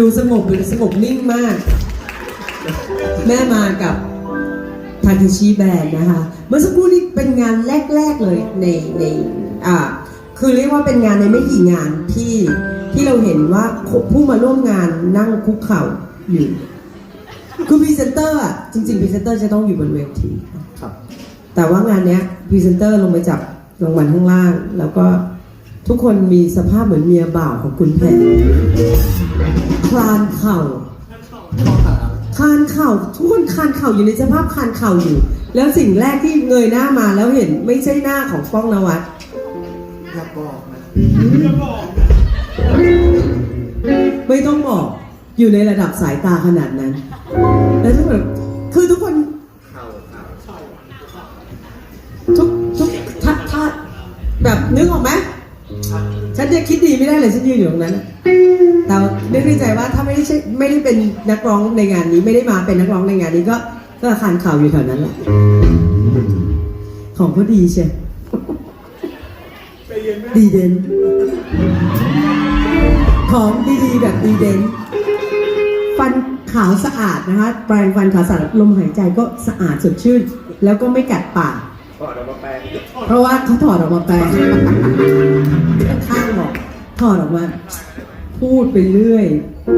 ดูสงบดูสงบนิ่งมาก แม่มากับทาเคชิแบนด์นะคะ เมื่อสักครู่นี้เป็นงานแรก ๆ เลยในในอ่าคือเรียกว่าเป็นงานในไม่กี่งานที่ที่เราเห็นว่าผู้มาร่วมงานนั่งคุกเข่าอยู่คือพรีเซนเตอร์อะจริงๆพรีเซนเตอร์จะต้องอยู่บนเวทีครับ แต่ว่างานเนี้ยพรีเซนเตอร์ลงไปจับรางวัลข้างล่างแล้วก็ ทุกคนมีสภาพเหมือนเมียบ่าวของคุณแพรคลานเข่าข้อหาคานเข่าทุกคนคานเข่าอยู่ในสภาพคานเข่าอยู่ แล้วสิ่งแรกที่เงยหน้ามาแล้วเห็นไม่ใช่หน้าของป้องนวัดอย่าบอกนะอย่าบอกไม่ต้องบอกอยู่ในระดับสายตาขนาดนั้น แล้วทุกคนคือทุกคนทุกทุกถ้าถ้าแบบนึกออกไหม ฉันจะคิดดีไม่ได้เลยฉันยืนอยู่ตรงนั้นน่ะแต่นึกในใจว่าถ้าไม่ได้ใช่ไม่ได้เป็นนักร้องในงานนี้ไม่ได้มาเป็นนักร้องในงานนี้ก็ก็คานเข่าอยู่แถวนั้นแหละของเขาดีเชียวดีเด่นของดีๆแบบดีเด่นฟันขาวสะอาดนะคะแปรงฟันขาวสะอาดลมหายใจก็สะอาดสดชื่น แล้วก็ไม่กัดปากถอดออกมาแปลงเพราะว่าเขาถอดออกมาแปลงข้างๆบอก ถอดออกมา พูดไปเรื่อย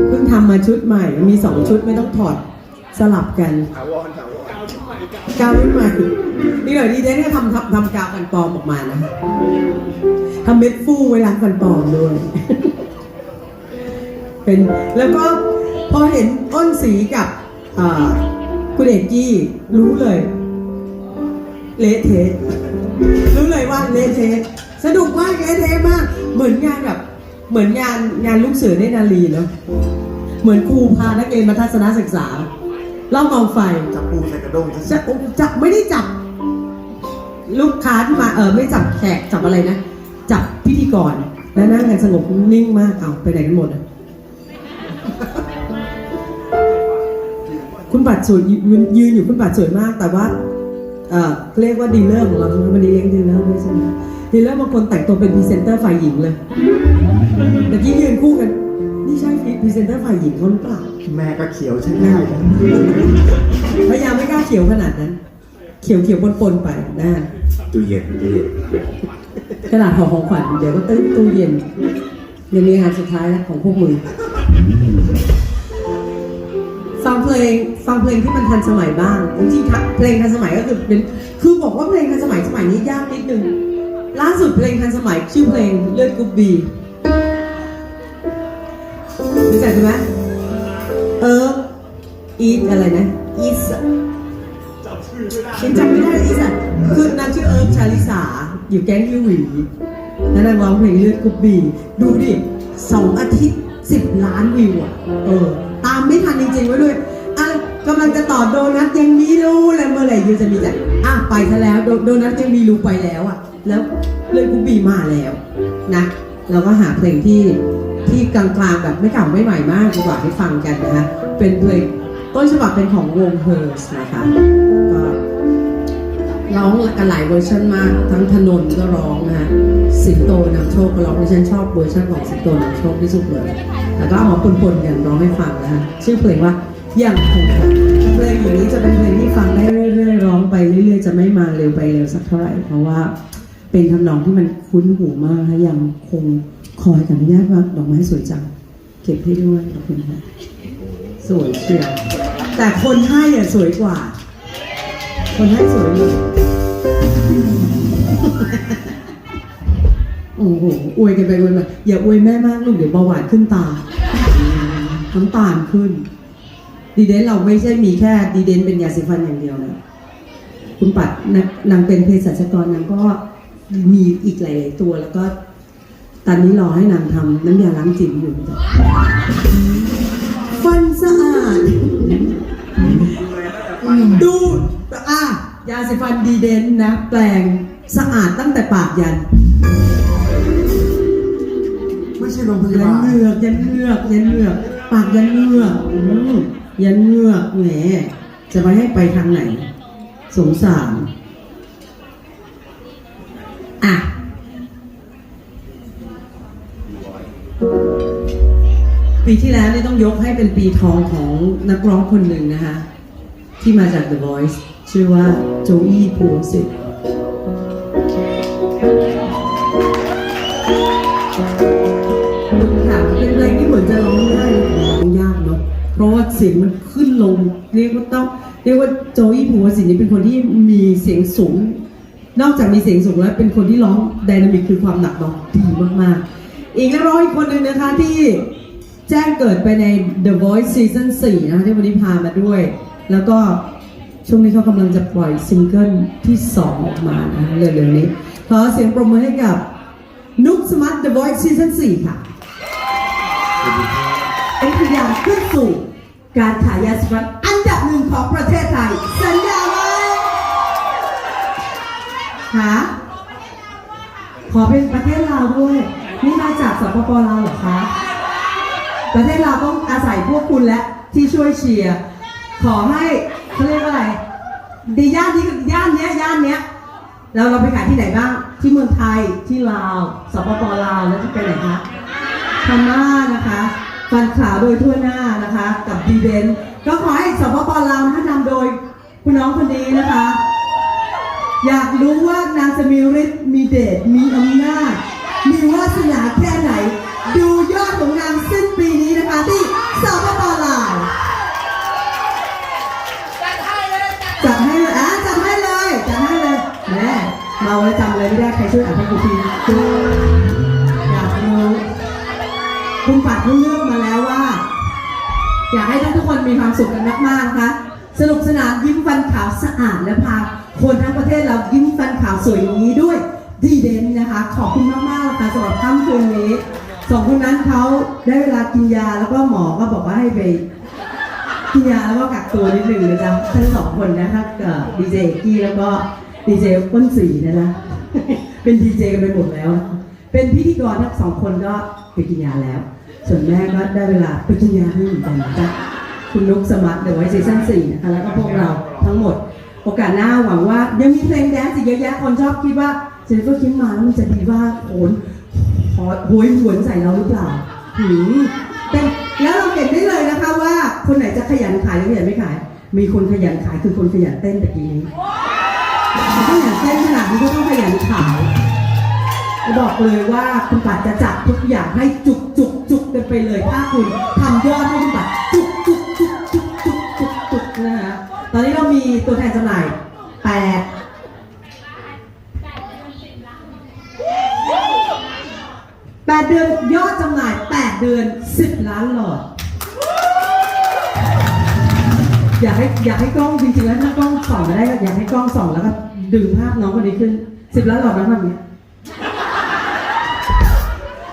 เพิ่งทำมาชุดใหม่ มีสองชุดไม่ต้องถอดสลับกันถาวรถาวรกาวรุ่นใหม่นี่หน่อยดีเดนก็ทำทำทำกาวฟันปลอมออกมานะทำเม็ดฟูไว้ล้างฟันปลอมด้วย เป็นแล้วก็พอเห็นอ้นสีกับคุณเอกกี้รู้เลยเละเทะรู้เลยว่าเละเทะสนุกมากเละเทะมาก เหมือนงานแบบ เหมือนงานงานลูกเสือเนตรนารีเนาะเหมือนครูพานักเรียนมาทัศนศึกษาเล่ากองไฟจับปูใส่กระด้งจะจับไม่ได้จับ ลูกค้าที่มาเออไม่จับแขกจับอะไรนะ จับพิธีกรแล้วนั่งกันสงบนิ่งมากเอาไปไหนกันหมดอะคุณปัดสวยยืนยืนอยู่คุณปัดสวยมาก แต่ว่าเออเรียกว่าดีลเลอร์ของเราใช่ไหมวันนี้เลี้ยงดีลเลอร์ด้วยใช่ไหมดีลเลอร์บางคนแต่งตัวเป็นพรีเซนเตอร์ฝ่ายหญิงเลย แต่กี้ยืนคู่กัน นี่ใช่พรีเซนเตอร์ฝ่ายหญิงเขาหรือเปล่า แม่ก็เขียวใช่ไหมพยายามไม่กล้าเขียวขนาดนั้น เขียวเขียวปนๆไปนะตู้เย็นตู้เย็นกระดาษห่อของขวัญเดี๋ยวก็ตื้นตู้เย็นเดี๋ยวนี้งานสุดท้ายแล้วของพวกมึงฟังเพลงฟังเพลงที่มันทันสมัยบ้างจริงๆเพลงทันสมัยก็คือเป็นคือบอกว่าเพลงทันสมัยสมัยนี้ยากนิดนึงล่าสุดเพลงทันสมัยชื่อเพลงเลือดกรุ๊บบี รู้จักไหมเอออีทอะไรนะอีสฉันจำไม่ได้อีสัตว์คือนางชื่อเอิร์ธชาลิสา อยู่แก๊งยูหวีแล้วนางร้องเพลงเลือดกรุ๊บบีดูดิสองอาทิตย์สิบล้านวิวอะเออ ตามไม่ทันจริงๆไว้ด้วยอะกำลังจะต่อโดนัทยังมีรู้เลยเมื่อไหร่ยูจะมีแต่อะไปซะแล้วโดโดนัทยังมีรู้ไปแล้วอะ แล้วเลือดกรุ๊บบีมาแล้วนะ เราก็หาเพลงที่ที่กลางๆแบบไม่เก่าไม่ใหม่มากดีกว่าให้ฟังกันนะคะเป็นเพลงต้นฉบับเป็นของวงเฮอร์สนะคะก็ร้องกันหลายเวอร์ชันมาก ทั้งถนนก็ร้องนะฮะสิงโตนำโชคก็ร้องดิฉันชอบเวอร์ชันของสิงโตนำโชคที่สุดเลยแล้วก็เอามาปนๆกันร้องให้ฟังนะฮะชื่อเพลงว่าอย่างคงเพลงอย่างนี้จะเป็นเพลงที่ฟังได้เรื่อยๆร้องไปเรื่อยๆจะไม่มาเร็วไปเร็วสักเท่าไหร่เพราะว่า เป็นทำนองที่มันคุ้นหูมากนะยังคงคอยอนุญาตว่าดอกไม้สวยจังเก็บให้ด้วยขอบคุณค่ะสวยเชียวแต่คนให้อะสวยกว่า คนให้สวยเลยโอ้โหอวยกันไปอวยมาอย่าอวยแม่มากลูกเดี๋ยวเบาหวานขึ้นตาน้ำตาลขึ้น ดีเดนเราไม่ใช่มีแค่ดีเดนเป็นยาสีฟันอย่างเดียวนะคุณปัดนางนางเป็นเภสัชกรนางก็ มีอีกหลายๆตัวแล้วก็ ตอนนี้รอให้นางทำน้ำยาล้างจิ๋วอยู่ ฟันสะอาด ดูอะยาสีฟันดีเดนนะ แปลงสะอาดตั้งแต่ปากยันไม่ใช่โรงพยัยานบาลเหงือกยันเหงือกยันเหงือกปากยันเหงือกอืมยันเหงือกแหมจะไปให้ไปทางไหน สงสาร อะปีที่แล้วนี่ต้องยกให้เป็นปีทองของนักร้องคนหนึ่งนะคะ ที่มาจาก The Voice ชื่อว่าโจอี้ภูสิทธิ์ค่ะเป็นเพลงที่เหมือนจะร้องง่ายร้องยากเนาะเพราะว่าเสียงมันขึ้นลง เรียกว่าต้อง เรียกว่าโจอี้ภูสิทธิ์นี่เป็นคนที่มีเสียงสูง นอกจากมีเสียงสูงแล้วเป็นคนที่ร้องไดนามิกคือความหนักร้องดีมากๆ อีกนักร้องอีกคนหนึ่งนะคะที่แจ้งเกิดไปใน The Voice Season 4 นะคะที่วันนี้พามาด้วย แล้วก็ช่วงนี้เขากำลังจะปล่อยซิงเกิลที่ 2 ออกมานะคะเร็วๆนี้ ขอเสียงปรบมือให้กับนุกสมัต The Voice Season 4 ค่ะเป็นพยานขึ้นสู่การขายยาสมัตอันดับหนึ่งของประเทศไทย สัญญา ไว้หาขอเป็นประเทศลาวด้วย นี่มาจากสปปลาวเหรอคะ ประเทศลาวต้องอาศัยพวกคุณและที่ช่วยเชียร์ ขอให้เขาเรียกว่าอะไร ดีย่านนี้ย่านเนี้ยย่านเนี้ยเราเราไปขายที่ไหนบ้าง ที่เมืองไทย ที่ลาว สปปลาว แล้วที่ไปไหนคะพม่านะคะฟันขาวโดยทั่วหน้านะคะ กับดีเดนก็ขอให้สปปลาวนะคะนำโดยคุณน้องคนนี้นะคะ อยากรู้ว่านางจะมีฤทธิ์มีเดชมีอำนาจมีวาสนาแค่ไหน ดูยอดของนางสิ้นปีนี้นะคะที่สปปลาวจัดให้เลยอะจัดให้เลยจัดให้เลยแม่เมาแล้วจำอะไรไม่ได้ใครช่วยอ่านให้กูทีอยากรู้คุณปัดเขาเลือกมาแล้วว่า อยากให้ทุกคนมีความสุขกันมากๆนะคะ สนุกสนานยิ้มฟันขาวสะอาดและพาคนทั้งประเทศเรายิ้มฟันขาวสวยอย่างนี้ด้วยดีเด่นนะคะ ขอบคุณมากๆนะคะสำหรับค่ำคืนนี้สองคนนั้นเขาได้เวลากินยาแล้วก็หมอก็บอกว่าให้ไปกินยาแล้วก็กักตัวนิดหนึ่งนะจ๊ะทั้งสองคนนะคะกับดีเจกี้แล้วก็ดีเจก้นสีนะจ๊ะเป็นดีเจกันไปหมดแล้ว เป็นพิธีกรทั้งสองคนก็ไปกินยาแล้ว ส่วนแม่ก็ได้เวลาไปกินยาด้วยเหมือนกันนะจ๊ะ คุณนุกสมัครเดี๋ยวไว้ซีซั่นสี่นะคะแล้วก็พวกเราทั้งหมด โอกาสหน้าหวังว่า ยังมีเพลงแดนซ์อีกเยอะแยะคนชอบคิดว่าเจนเฟอร์คิดมาแล้วมันจะดีว่าโหนหอโหยหวนใส่เราหรือเปล่าหืมเป็นแล้วเราเห็นได้เลยนะคะว่า คนไหนจะขยันขายหรือขยันไม่ขาย มีคนขยันขายคือคนขยันเต้นตะกี้นี้ขยันเต้นขนาดนี้ก็ต้องขยันขายบอกเลยว่าคุณปัดจะจัดทุกอย่างให้จุกจุกจุกกันไปเลย ถ้าคุณทำยอดให้คุณปัดจุกจุกจุกจุกจุกจุกจุก นะคะตอนนี้เรามีตัวแทนจำหน่ายแปดแปดเดือนยอดจำหน่ายแปดเดือนสิบล้านหลอด อยากให้อยากให้กล้องจริงๆแล้วถ้ากล้องส่องมาได้ก็อยากให้กล้องส่องแล้วก็ดึงภาพน้องคนนี้ขึ้นสิบล้านหลอดน้ำมันเนี้ย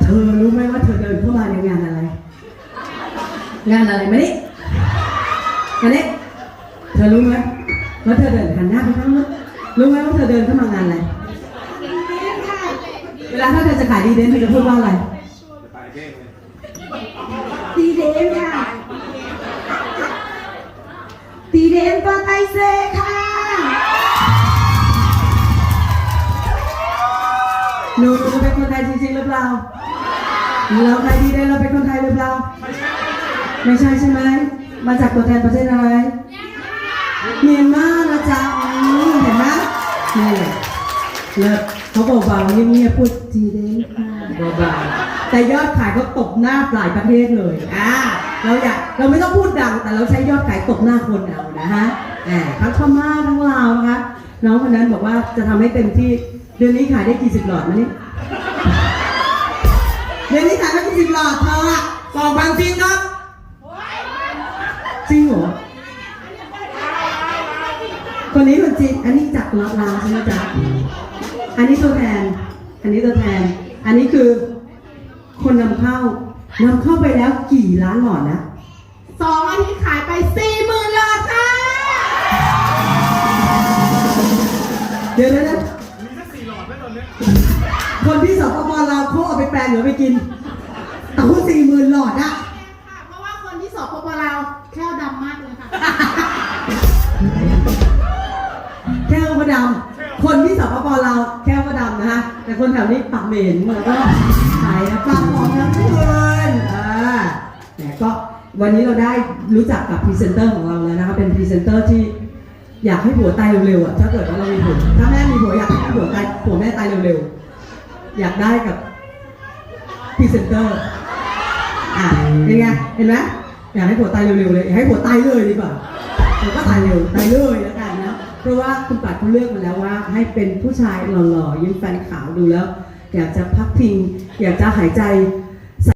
เธอรู้ไหมว่าเธอเดินเข้ามาในงานอะไร งานอะไรมานี่มนี่ อรู้ไหมว่าเธอเดินหันหน้าไปข้างนู้นรู้ไหมว่าเธอเดินเข้ามางานอะไร เวลาถ้าเธอจะขายดีเด่นเธอจะพูดว่าอะไรตีเดนค่ะ ตีเดนปาไตเซค่ะ หนูหนูเป็นคนไทยจริงๆหรือเปล่า เราใครดีเด่นเราเป็นคนไทยหรือเปล่า ไม่ใช่ใช่ไหม มาจากตัวแทนประเทศอะไร เมียนมานะจ๊ะเห็นไหมนี่เลิศเขาเบาๆเงียบๆพูดจีเด้งค่ะเบาๆแต่ยอดขายเขาตบหน้าหลายประเทศเลยอ่าเราอยากเราไม่ต้องพูดดังแต่เราใช้ยอดขายตบหน้าคนเอานะฮะแหมทั้งพม่าทั้งลาวนะคะน้องคนนั้นบอกว่าจะทำให้เต็มที่เดือนนี้ขายได้กี่สิบหลอดมานี่เดือนนี้ขายได้กี่สิบหลอดเธออะสองพันจริงครับจริงเหรอ คนนี้คนจริงอันนี้จากลาวลาวใช่ไหมจ๊ะอันนี้ตัวแทน อันนี้ตัวแทน อันนี้คือ คนนำเข้านำเข้าไปแล้วกี่ล้านหลอดนะสองอาทิตย์ขายไปสี่หมื่นหลอดค่ะเดี๋ยวนะคนที่สปปลาวเขาเอาไปแปลงหรือไปกินแต่ว่าสี่หมื่นหลอดอะค่ะ คนแถวนี้ปากเหม็นแล้วก็ขายนะปากหอมทั้งคืนอ่าแหมวันนี้เราได้รู้จักกับพรีเซนเตอร์ของเราแล้วนะคะเป็นพรีเซนเตอร์ที่อยากให้ผัวตายเร็วๆอะถ้าเกิดว่าเรามีผัวถ้าแม่มีผัวอยากให้ผัวตายผัวแม่ตายเร็วๆอยากได้กับพรีเซนเตอร์อะเป็นไงเห็นไหมอยากให้ผัวตายเร็วๆเลยอยากให้ผัวตายเลยดีกว่าผัวก็ตายเร็วตายเลยแล้วกันนะ เพราะว่าคุณปัดเขาเลือกมาแล้วว่า ให้เป็นผู้ชายหล่อๆยิ้มแฟนขาวดูแล้ว อยากจะพักพิง อยากจะหายใจ